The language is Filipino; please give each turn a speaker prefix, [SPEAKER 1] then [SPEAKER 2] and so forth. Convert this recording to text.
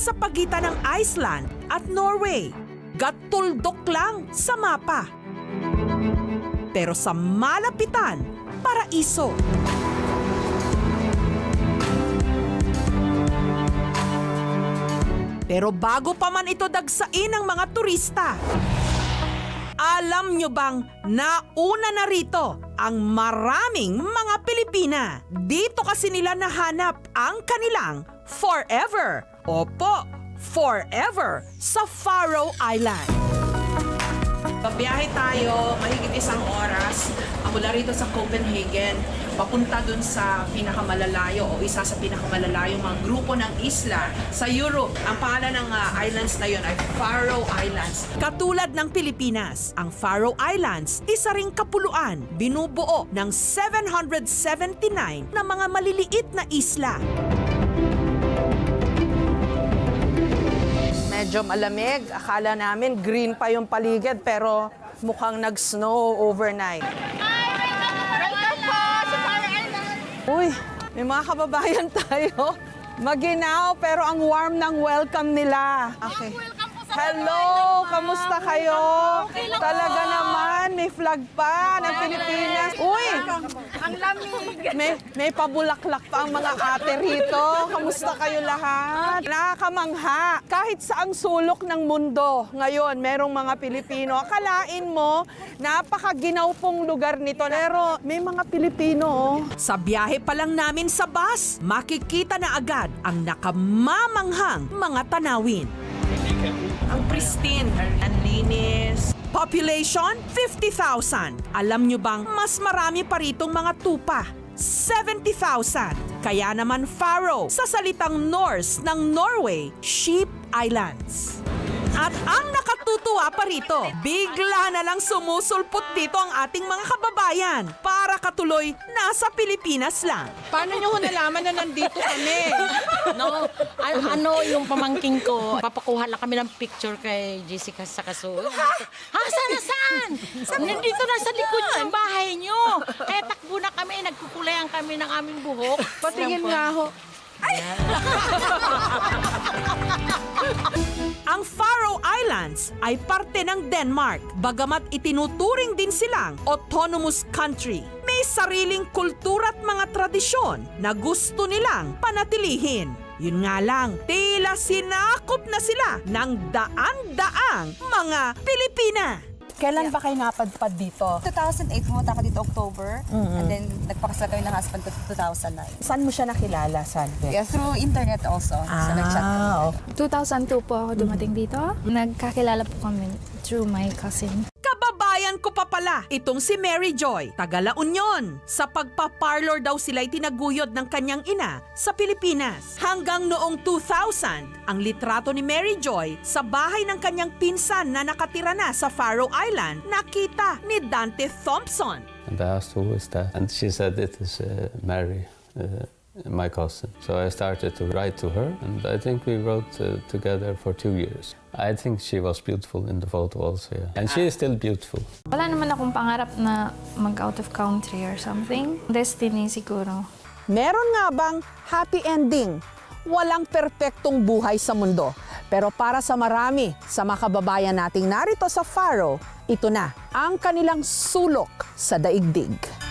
[SPEAKER 1] nasa pagitan ng Iceland at Norway. Gatuldok lang sa mapa. Pero sa malapitan, paraiso. Pero bago pa man ito dagsain ng mga turista, alam nyo bang nauna na rito ang maraming mga Pilipina? Dito kasi nila nahanap ang kanilang forever. Opo, forever sa Faroe Island. Babiyahe tayo, mahigit isang oras, mula rito sa Copenhagen, papunta dun sa pinakamalalayo o isa sa pinakamalalayo mga grupo ng isla sa Europe. Ang pangalan ng ah, islands na yun ay Faroe Islands. Katulad ng Pilipinas, ang Faroe Islands, isa ring kapuluan, binubuo ng 779 na mga maliliit na isla.
[SPEAKER 2] Medyo malamig. Akala namin green pa yung paligid pero mukhang nag-snow overnight. Uy, may mga kababayan tayo. Maginaw pero ang warm ng welcome nila. Okay. Hello, kamusta kayo? Talaga flag pa ng Pilipinas. Uy,
[SPEAKER 3] Ang lamig.
[SPEAKER 2] may, may pabulaklak pa ang mga ate rito. Kamusta kayo lahat? Nakakamangha. Kahit saang sulok ng mundo, ngayon, merong mga Pilipino. Akalain mo, napakaginaw pong lugar nito. Pero may mga Pilipino, oh.
[SPEAKER 1] Sa biyahe pa lang namin sa bus, makikita na agad ang nakamamanghang mga tanawin. Ang pristine, ang linis. Population, 50,000. Alam nyo bang mas marami pa ritong mga tupa? 70,000. Kaya naman Faroe, sa salitang Norse ng Norway, Sheep Islands. At ang nakatutuwa pa rito, bigla na lang sumusulpot dito ang ating mga kababayan para katuloy nasa Pilipinas lang.
[SPEAKER 2] Paano nyo nalaman na nandito kami?
[SPEAKER 3] No, a- ano yung pamangking ko, papakuha lang kami ng picture kay Jessica sa kaso. Ha, saan na saan? Nandito na sa likod ng bahay nyo. Kaya takbo na kami, nagkukulayan kami ng aming buhok.
[SPEAKER 2] Patingin nga ho.
[SPEAKER 1] Ang Faroe Islands ay parte ng Denmark, bagamat itinuturing din silang autonomous country. May sariling kultura at mga tradisyon na gusto nilang panatilihin. Yun nga lang, tila sinakop na sila ng daan-daang mga Pilipina.
[SPEAKER 4] Kailan ba kayo napadpad dito?
[SPEAKER 5] 2008, pumunta ako dito October. And then, nagpakasal kami ng husband ko 2009.
[SPEAKER 4] Saan mo siya nakilala, Sanve?
[SPEAKER 5] Yeah, through internet also. so, nag-chat kami.
[SPEAKER 4] Ah, okay.
[SPEAKER 6] 2002 po ako dumating dito. Nagkakilala po kami through my cousin.
[SPEAKER 1] Ko pa pala, itong si Mary Joy, taga La Union. Sa pagpaparlor daw sila'y tinaguyod ng kanyang ina sa Pilipinas. Hanggang noong 2000, ang litrato ni Mary Joy sa bahay ng kanyang pinsan na nakatira na sa Faroe Island, nakita ni Dante Thompson.
[SPEAKER 7] And I asked who is that, and she said it is uh, Mary, uh, my cousin. So I started to write to her, and I think we wrote uh, together for two years. I think she was beautiful in the photo also, yeah. and she is still beautiful.
[SPEAKER 6] Wala naman akong pangarap na mag-out of country or something. Destiny siguro.
[SPEAKER 2] Meron nga bang happy ending? Walang perpektong buhay sa mundo. Pero para sa marami, sa mga kababayan nating narito sa Faro, ito na ang kanilang sulok sa daigdig.